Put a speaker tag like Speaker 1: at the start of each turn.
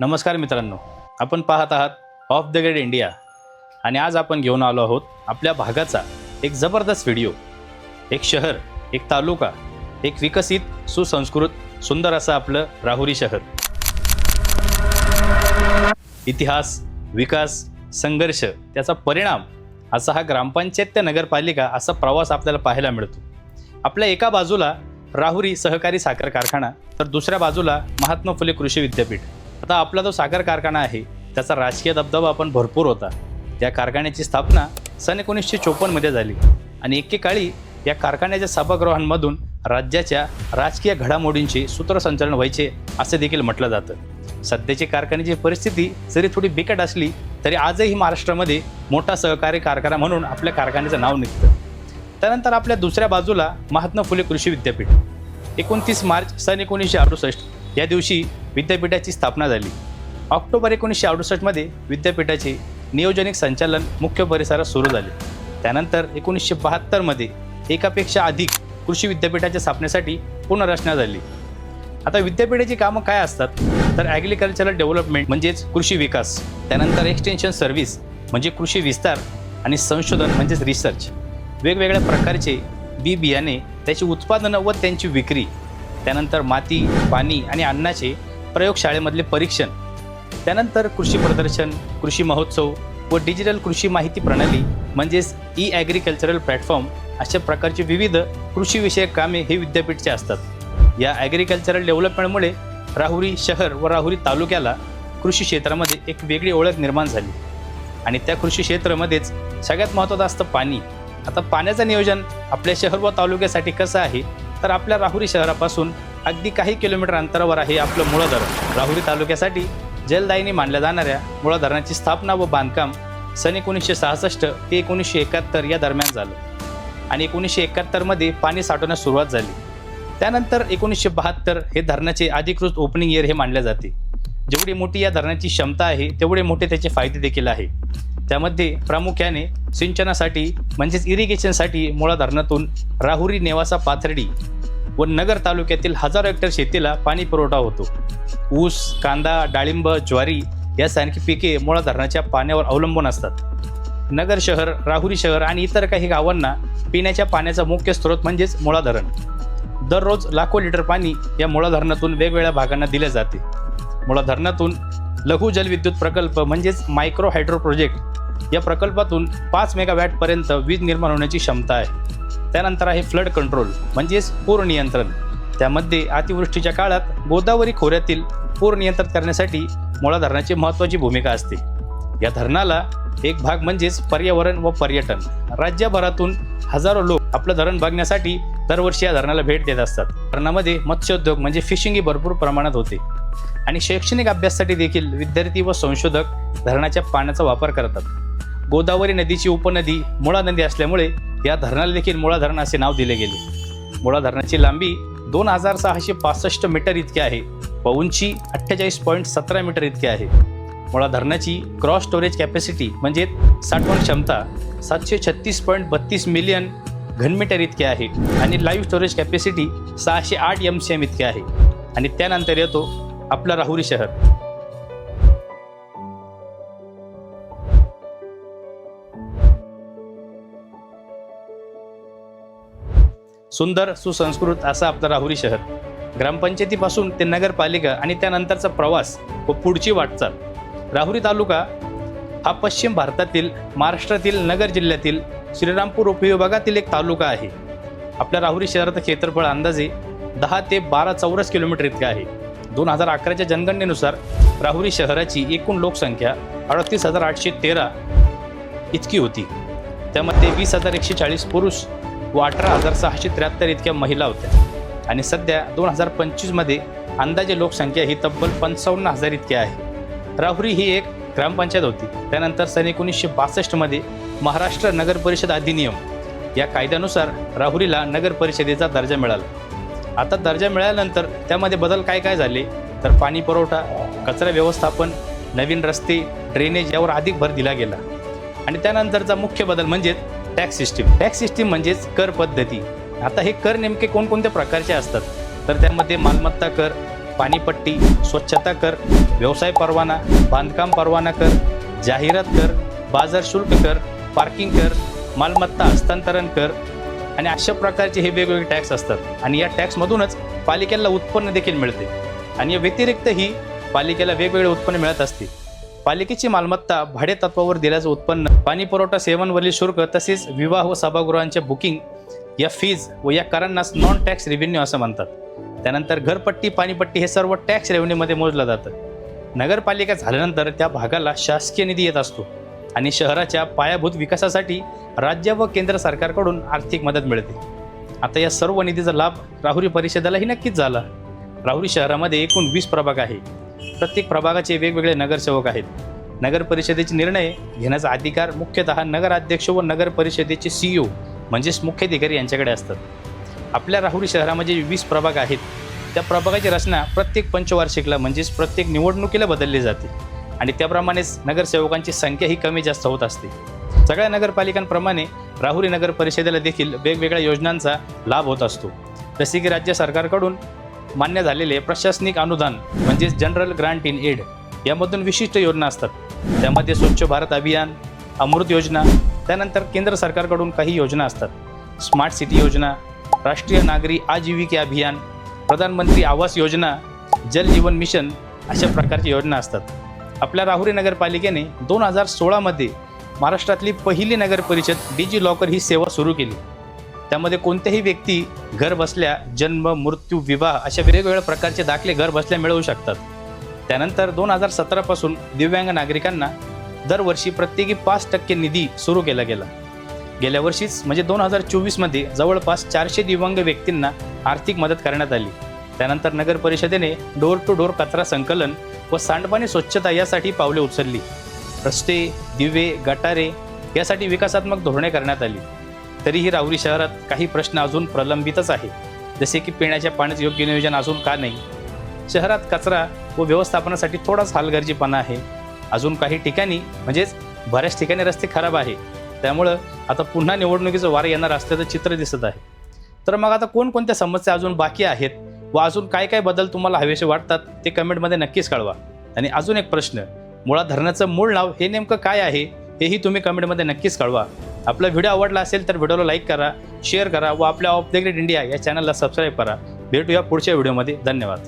Speaker 1: नमस्कार मित्रांनो. आपण पाहत आहात ऑफ द गेट इंडिया आणि आज आपण घेऊन आलो आहोत आपल्या भागाचा एक जबरदस्त व्हिडिओ एक शहर एक तालुका एक विकसित सुसंस्कृत सुंदर असं आपलं राहुरी शहर. इतिहास विकास संघर्ष त्याचा परिणाम असा हा ग्रामपंचायत ते नगरपालिका असा प्रवास आपल्याला पाहायला मिळतो. आपल्या एका बाजूला राहुरी सहकारी साखर कारखाना तर दुसऱ्या बाजूला महात्मा फुले कृषी विद्यापीठ. आता आपला जो साखर कारखाना आहे त्याचा राजकीय दबदबा पण भरपूर होता. या कारखान्याची स्थापना सन एकोणीसशे चोपन्नमध्ये झाली. आणि एकेकाळी या कारखान्याच्या सभागृहांमधून राज्याच्या राजकीय घडामोडींचे सूत्रसंचालन व्हायचे असे देखील म्हटलं जातं. सध्याची कारखान्याची परिस्थिती जरी थोडी बिकट असली तरी आजही महाराष्ट्रामध्ये मोठा सहकारी कारखाना म्हणून आपल्या कारखान्याचं नाव निघतं. त्यानंतर आपल्या दुसऱ्या बाजूला महात्मा फुले कृषी विद्यापीठ. एकोणतीस मार्च सन एकोणीसशे अडुसष्ट या दिवशी विद्यापीठाची स्थापना झाली. ऑक्टोबर एकोणीसशे अडुसष्टमध्ये विद्यापीठाचे नियोजनिक संचालन मुख्य परिसरात सुरू झाले. त्यानंतर एकोणीसशे बहात्तरमध्ये एकापेक्षा अधिक कृषी विद्यापीठाच्या स्थापनेसाठी पुनर्रचना झाली. आता विद्यापीठाची कामं काय असतात? तर ॲग्रिकल्चरल डेव्हलपमेंट म्हणजेच कृषी विकास. त्यानंतर एक्सटेन्शन सर्व्हिस म्हणजे कृषी विस्तार आणि संशोधन म्हणजेच रिसर्च वेगवेगळ्या प्रकारचे बी बियाणे त्याची उत्पादनं व त्यांची विक्री. त्यानंतर माती पाणी आणि अन्नाचे प्रयोगशाळेमधले परीक्षण त्यानंतर कृषी प्रदर्शन कृषी महोत्सव व डिजिटल कृषी माहिती प्रणाली म्हणजेच ई ॲग्रिकल्चरल प्लॅटफॉर्म अशा प्रकारची विविध कृषीविषयक कामे हे विद्यापीठचे असतात. या ॲग्रिकल्चरल डेव्हलपमेंटमुळे राहुरी शहर व राहुरी तालुक्याला कृषी क्षेत्रामध्ये एक वेगळी ओळख निर्माण झाली आणि त्या कृषी क्षेत्रामध्येच सगळ्यात महत्त्वाचं असतं पाणी. आता पाण्याचं नियोजन आपल्या शहर व तालुक्यासाठी कसं आहे? तर आपल्या राहुरी शहरापासून अगदी काही किलोमीटर अंतरावर आहे आपलं मुळा धरण राहुरी तालुक्यासाठी जलदायीने मानल्या जाणाऱ्या मुळा धरणाची स्थापना व बांधकाम सन एकोणीसशे सहासष्ट ते एकोणीसशे एकाहत्तर या दरम्यान झालं. आणि एकोणीसशे एकाहत्तरमध्ये पाणी साठवण्यास सुरुवात झाली. त्यानंतर एकोणीसशे बहात्तर हे धरणाचे अधिकृत ओपनिंग इयर हे मानले जाते. जेवढी मोठी या धरणाची क्षमता आहे तेवढे मोठे त्याचे फायदे देखील आहे. त्यामध्ये प्रामुख्याने सिंचनासाठी म्हणजेच इरिगेशनसाठी मुळा धरणातून राहुरी नेवासा पाथर्डी व नगर तालुक्यातील हजारो हेक्टर शेतीला पाणी पुरवठा होतो. ऊस कांदा डाळिंब ज्वारी यासारखी पिके मुळा धरणाच्या पाण्यावर अवलंबून असतात. नगर शहर राहुरी शहर आणि इतर काही गावांना पिण्याच्या पाण्याचा मुख्य स्रोत म्हणजेच मुळा धरण दररोज लाखो लिटर पाणी या मुळा धरणातून वेगवेगळ्या भागांना दिले जाते. मुळा धरणातून लघु जलविद्युत प्रकल्प म्हणजेच मायक्रो हायड्रो प्रोजेक्ट या प्रकल्पातून पाच मेगावॅटपर्यंत वीज निर्माण होण्याची क्षमता आहे. त्यानंतर आहे फ्लड कंट्रोल म्हणजेच पूर नियंत्रण. त्यामध्ये अतिवृष्टीच्या काळात गोदावरी खोऱ्यातील पूर नियंत्रित करण्यासाठी मुळा धरणाची महत्त्वाची भूमिका असते. या धरणाला एक भाग म्हणजेच पर्यावरण व पर्यटन. राज्यभरातून हजारो लोक आपलं धरण बघण्यासाठी दरवर्षी या धरणाला भेट देत असतात. धरणामध्ये मत्स्योद्योग म्हणजे फिशिंग ही भरपूर प्रमाणात होते. आणि शैक्षणिक अभ्यासासाठी देखील विद्यार्थी व संशोधक धरणाच्या पाण्याचा वापर करतात. गोदावरी नदीची उपनदी मुळा नदी असल्यामुळे या धरणाला देखील मुळा धरण असे नाव दिले गेले. मुळा धरणाची लांबी दोन हजार सहाशे पासष्ट मीटर इतकी आहे. व उंची अठ्ठेचाळीस पॉईंट सतरा मीटर इतकी आहे. मुळा धरणाची क्रॉस स्टोरेज कॅपॅसिटी म्हणजे साठवण क्षमता सातशे छत्तीस पॉईंट बत्तीस मिलियन घनमीटर इतकी आहे आणि लाईव्ह स्टोरेज कॅपॅसिटी सहाशे आठ एम सी एम इतकी आहे. आणि त्यानंतर येतो आपलं राहुरी शहर. सुंदर सुसंस्कृत असं आपलं राहुरी शहर. ग्रामपंचायतीपासून ते नगरपालिका आणि त्यानंतरचा प्रवास व पुढची वाटचाल. राहुरी तालुका हा पश्चिम भारतातील महाराष्ट्रातील नगर जिल्ह्यातील श्रीरामपूर उपविभागातील एक तालुका आहे. आपल्या राहुरी शहराचं क्षेत्रफळ अंदाजे दहा ते बारा चौरस किलोमीटर इतके आहे. दोन हजार अकराच्या जनगणनेनुसार राहुरी शहराची एकूण लोकसंख्या अडतीस हजार आठशे तेरा इतकी होती. त्यामध्ये वीस हजार एकशे चाळीस पुरुष व अठरा हजार सहाशे त्र्याहत्तर इतक्या महिला होत्या. आणि सध्या दोन हजार पंचवीसमध्ये अंदाजे लोकसंख्या ही तब्बल पंचावन्न हजार इतकी आहे. राहुरी ही एक ग्रामपंचायत होती. त्यानंतर सन एकोणीसशे बासष्टमध्ये महाराष्ट्र नगर परिषद अधिनियम या कायद्यानुसार राहुरीला नगर परिषदेचा दर्जा मिळाला. आता दर्जा मिळाल्यानंतर त्यामध्ये बदल काय काय झाले? तर पाणी पुरवठा कचरा व्यवस्थापन नवीन रस्ते ड्रेनेज यावर अधिक भर दिला गेला. आणि त्यानंतरचा मुख्य बदल म्हणजेच टॅक्स सिस्टीम. टॅक्स सिस्टीम म्हणजेच कर पद्धती. आता हे कर नेमके कोणकोणत्या प्रकारचे असतात? तर त्यामध्ये मालमत्ता कर पाणीपट्टी स्वच्छता कर व्यवसाय परवाना बांधकाम परवाना कर जाहिरात कर बाजार शुल्क कर पार्किंग कर मालमत्ता हस्तांतरण कर आणि अशा प्रकारचे हे वेगवेगळे टॅक्स असतात. आणि या टॅक्समधूनच पालिकेला उत्पन्न देखील मिळते. आणि या व्यतिरिक्तही पालिकेला वेगवेगळे उत्पन्न मिळत असते. पालिकेची मालमत्ता भाडे तत्वावर दिल्याचं उत्पन्न पाणी पुरवठा सेवांवरील शुल्क तसेच विवाह व सभागृहांचे बुकिंग या फीज व या करांनाच नॉन टॅक्स रेव्हेन्यू असं म्हणतात. त्यानंतर घरपट्टी पाणीपट्टी हे सर्व टॅक्स रेव्हेन्यूमध्ये मोजलं जातं. नगरपालिका झाल्यानंतर त्या भागाला शासकीय निधी येत असतो आणि शहराच्या पायाभूत विकासासाठी राज्य व केंद्र सरकारकडून आर्थिक मदत मिळते. आता या सर्व निधीचा लाभ राहुरी परिषदेलाही नक्कीच झाला. राहुरी शहरामध्ये एकूण वीस प्रभाग आहे. प्रत्येक प्रभागाचे वेगवेगळे नगरसेवक आहेत. नगर परिषदेचे निर्णय घेण्याचा अधिकार मुख्यतः नगराध्यक्ष व नगर परिषदेचे सीईओ म्हणजेच मुख्याधिकारी यांच्याकडे असतात. आपल्या राहुरी शहरामध्ये वीस प्रभाग आहेत त्या प्रभागाची रचना प्रत्येक पंचवार्षिकला म्हणजेच प्रत्येक निवडणुकीला बदलली जाते आणि त्याप्रमाणेच नगरसेवकांची संख्या ही कमी जास्त होत असते. सगळ्या नगरपालिकांप्रमाणे राहुरी नगर परिषदेला देखील वेगवेगळ्या योजनांचा लाभ होत असतो. जसे की राज्य सरकारकडून मान्य झालेले प्रशासनिक अनुदान म्हणजेच जनरल ग्रांट इन एड यामधून विशिष्ट योजना असतात. त्यामध्ये स्वच्छ भारत अभियान अमृत योजना त्यानंतर केंद्र सरकारकडून काही योजना असतात. स्मार्ट सिटी योजना राष्ट्रीय नागरी आजीविका अभियान प्रधानमंत्री आवास योजना जल जीवन मिशन अशा प्रकारच्या योजना असतात. आपल्या राहुरी नगरपालिकेने दोन हजार सोळामध्ये महाराष्ट्रातली पहिली नगर परिषद डिजी लॉकर ही सेवा सुरू केली. त्यामध्ये कोणत्याही व्यक्ती घर बसल्या जन्म मृत्यू विवाह अशा वेगवेगळ्या प्रकारचे दाखले घर बसल्या मिळवू शकतात. त्यानंतर दोन हजार सतरापासून दिव्यांग नागरिकांना दरवर्षी प्रत्येकी पाच टक्के निधी सुरू केला गेला. गेल्या वर्षीच म्हणजे दोन हजार चोवीसमध्ये जवळपास चारशे दिव्यांग व्यक्तींना आर्थिक मदत करण्यात आली. त्यानंतर नगर परिषदेने डोर टू डोर कचरा संकलन व सांडपाणी स्वच्छता यासाठी पावले उचलली. रस्ते दिवे गटारे यासाठी विकासात्मक धोरणे करण्यात आली. तरीही राहुरी शहरात काही प्रश्न अजून प्रलंबितच आहे जसे की पिण्याच्या पाण्याचं योग्य नियोजन अजून का नाही? शहरात कचरा व व्यवस्थापनासाठी थोडाच हालगर्जीपणा आहे. अजून काही ठिकाणी म्हणजेच बऱ्याच ठिकाणी रस्ते खराब आहे त्यामुळं आता पुन्हा निवडणुकीचं वार येणार असल्याचं चित्र दिसत आहे. तर मग आता कोणकोणत्या समस्या अजून बाकी आहेत व अजून काय काय बदल तुम्हाला हवेसे वाटतात ते कमेंटमध्ये नक्कीच कळवा. आणि अजून एक प्रश्न मुळा धरणाचं मूळ नाव हे नेमकं काय आहे हेही तुम्ही कमेंटमध्ये नक्कीच कळवा. आपला व्हिडिओ आवडला असेल तर व्हिडिओला लाईक करा शेअर करा व आपल्या ऑफ द ग्रेट इंडिया या चॅनलला सबस्क्राईब करा. भेटूया पुढच्या व्हिडिओमध्ये धन्यवाद.